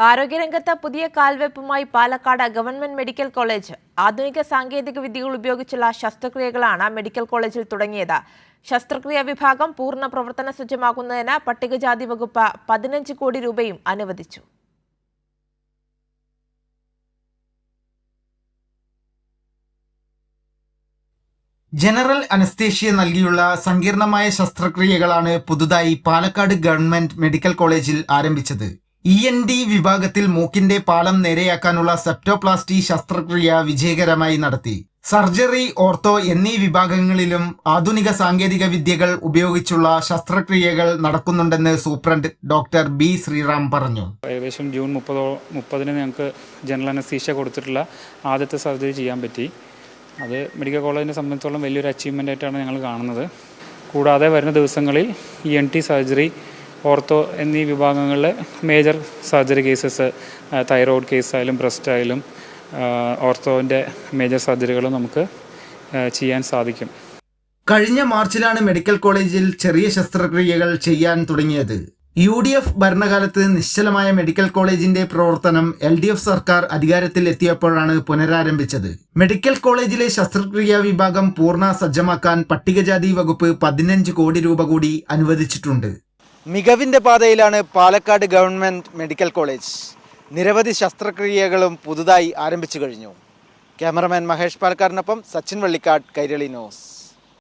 ആരോഗ്യരംഗത്ത് പുതിയ കാൽവെപ്പുമായി പാലക്കാട് ഗവൺമെന്റ് മെഡിക്കൽ കോളേജ് ആധുനിക സാങ്കേതിക വിദ്യകൾ ഉപയോഗിച്ചുള്ള ശസ്ത്രക്രിയകളാണ് മെഡിക്കൽ കോളേജിൽ തുടങ്ങിയത്. ശസ്ത്രക്രിയ വിഭാഗം പൂർണ പ്രവർത്തന സജ്ജമാകുന്നതിന് പട്ടികജാതി വകുപ്പ് പതിനഞ്ച് കോടി രൂപയും അനുവദിച്ചു. ജനറൽ അനസ്തേഷ്യ നൽകിയുള്ള സങ്കീർണമായ ശസ്ത്രക്രിയകളാണ് പുതുതായി പാലക്കാട് ഗവൺമെന്റ് മെഡിക്കൽ കോളേജിൽ ആരംഭിച്ചത്. ഇ എൻ ഡി വിഭാഗത്തിൽ മൂക്കിന്റെ പാളം നേരെയാക്കാനുള്ള സെപ്റ്റോപ്ലാസ്റ്റി ശസ്ത്രക്രിയ വിജയകരമായി നടത്തി. സർജറി ഓർത്തോ എന്നീ വിഭാഗങ്ങളിലും ആധുനിക സാങ്കേതിക വിദ്യകൾ ഉപയോഗിച്ചുള്ള ശസ്ത്രക്രിയകൾ നടക്കുന്നുണ്ടെന്ന് സൂപ്രണ്ട് ഡോക്ടർ ബി ശ്രീറാം പറഞ്ഞു. ഏകദേശം ജൂൺ മുപ്പതോ മുപ്പതിന് ഞങ്ങൾക്ക് ജനറൽ അനസ്തീഷ്യ കൊടുത്തിട്ടുള്ള ആദ്യത്തെ സർജറി ചെയ്യാൻ പറ്റി. അത് മെഡിക്കൽ കോളേജിനെ സംബന്ധിച്ചോളം വലിയൊരു അച്ചീവ്മെന്റ് ആയിട്ടാണ് ഞങ്ങൾ കാണുന്നത്. കൂടാതെ വരുന്ന ദിവസങ്ങളിൽ E N T surgery ortho എന്നീ വിഭാഗങ്ങളിലെ മേജർ സർജറി കേസസ് തൈറോയ്ഡ് കേസായാലും ബ്രസ്റ്റ് ആയാലും ഓർത്തോന്റെ മേജർ സർജറികളും നമുക്ക് ചെയ്യാൻ സാധിക്കും. കഴിഞ്ഞ മാർച്ചിലാണ് മെഡിക്കൽ കോളേജിൽ ചെറിയ ശസ്ത്രക്രിയകൾ ചെയ്യാൻ തുടങ്ങിയത്. യു ഡി എഫ് ഭരണകാലത്ത് നിശ്ചലമായ മെഡിക്കൽ കോളേജിന്റെ പ്രവർത്തനം എൽ ഡി എഫ് സർക്കാർ അധികാരത്തിൽ എത്തിയപ്പോഴാണ് പുനരാരംഭിച്ചത്. മെഡിക്കൽ കോളേജിലെ ശസ്ത്രക്രിയാ വിഭാഗം പൂർണ സജ്ജമാക്കാൻ പട്ടികജാതി വകുപ്പ് പതിനഞ്ച് കോടി രൂപ കൂടി അനുവദിച്ചിട്ടുണ്ട്. മികവിന്റെ പാതയിലാണ് പാലക്കാട് ഗവൺമെന്റ് മെഡിക്കൽ കോളേജ്. നിരവധി ശസ്ത്രക്രിയകളും പുതുതായി ആരംഭിച്ചു കഴിഞ്ഞു. ക്യാമറമാൻ മഹേഷ് പാലക്കാടിനൊപ്പം സച്ചിൻ വള്ളിക്കാട് കൈരളി ന്യൂസ്.